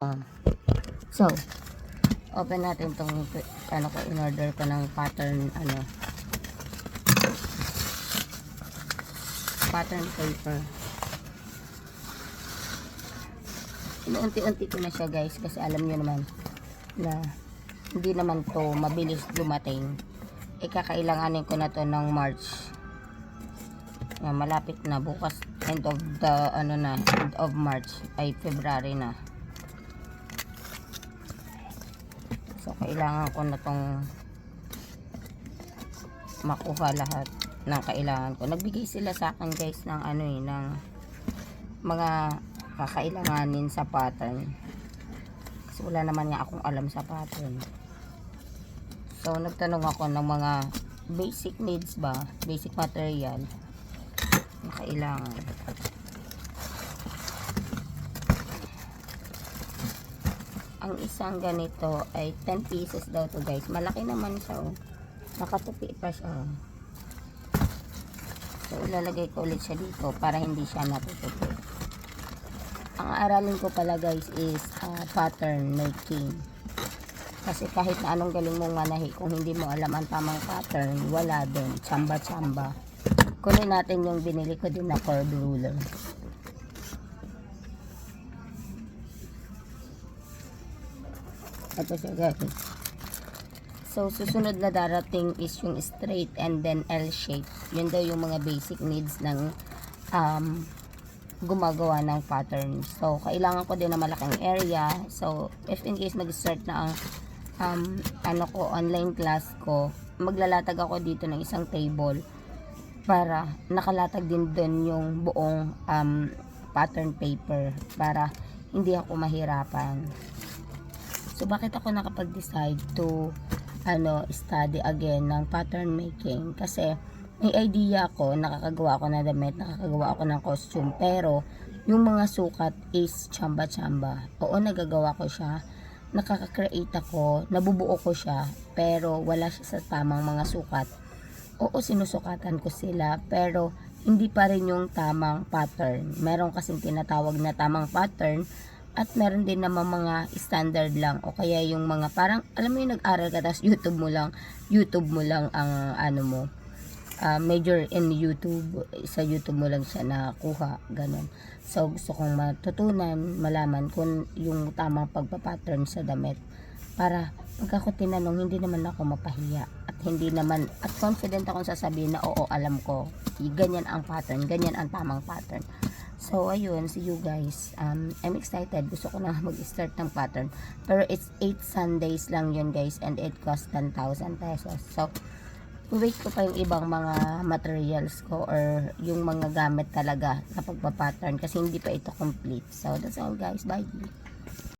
Ah. So, open natin tong ano ko in order ko ng pattern ano pattern paper. Inuunti-unti ko na siya guys kasi alam niyo naman na hindi naman to mabilis dumating. Ikakailanganin ko na to ng March. Yan, malapit na bukas end of the ano na end of March ay February na. Kailangan ko na tong makuha lahat ng kailangan ko. Nagbigay sila sa akin guys ng ano eh, ng mga kakailanganin sa pattern. Kasi wala naman nga akong alam sa pattern. So, nagtanong ako ng mga basic needs ba, basic material na kailangan. Ang isang ganito ay 10 pieces daw to guys. Malaki naman siya oh. nakatupi pa siya oh. so ilalagay ko ulit siya dito para hindi siya natutupi. Ang aralin ko pala guys is uh, pattern making. Kasi kahit na anong galing mong manahi kung hindi mo alam ang tamang pattern wala din. Chamba chamba kunin natin yung binili ko din na curve ruler Siya guys. So, susunod na darating is yung straight and then L shape. Yun daw yung mga basic needs ng um, gumagawa ng pattern. So, kailangan ko din na malaking area. So, if in case mag-start na ang um, ano ko, online class ko, maglalatag ako dito ng isang table para nakalatag din doon yung buong um, pattern paper para hindi ako mahirapan. So, bakit ako nakapag-decide to ano, study again ng pattern making? Kasi, may idea ako, nakakagawa ako ng damit, nakakagawa ako ng costume, pero, yung mga sukat is chamba-chamba. Oo, nagagawa ko siya, nakaka-create ako, nabubuo ko siya, pero wala siya sa tamang mga sukat. Oo, sinusukatan ko sila, pero, hindi pa rin yung tamang pattern. Meron kasing tinatawag na tamang pattern, at meron din naman mga standard lang. O kaya yung mga parang alam mo yung nag-aral ka tapos YouTube mo lang YouTube mo lang ang ano mo uh, major in YouTube sa YouTube mo lang siya nakuha ganun. So gusto kong matutunan malaman kung yung tamang pagpapattern sa damit. Para pag ako tinanong hindi naman ako mapahiya. At hindi naman at confident akong sasabihin na oo alam ko. Ganyan ang pattern ganyan ang tamang pattern So, ayun, see you guys. Um, I'm excited. Gusto ko na mag-start ng pattern. Pero it's 8 Sundays lang yun, guys. And it costs 10,000 pesos. So, wait ko pa yung ibang mga materials ko or yung mga gamit talaga sa pagpa-pattern kasi hindi pa ito complete. So, that's all guys. Bye!